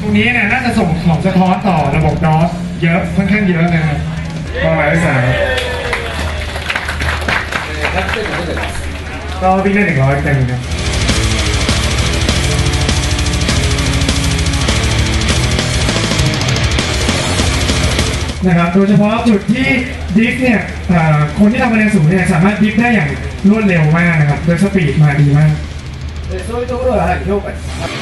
ตรงนี้เนี่ยน่าจะส่งของสะท้อนต่อระบบดอสเยอะค่อนข้างเยอะนะครับปรหมายเลขสามก็วิ่งได้หนึ่งร้อยเต็มครับนะครับ โดยเฉพาะจุดที่ดิฟเนี่ยคนที่ทำคะแนนสูงเนี่ยสามารถดิฟได้อย่างรวดเร็วมากนะครับโดยสปีดมาดีมากでそういうところがやはり評価にไป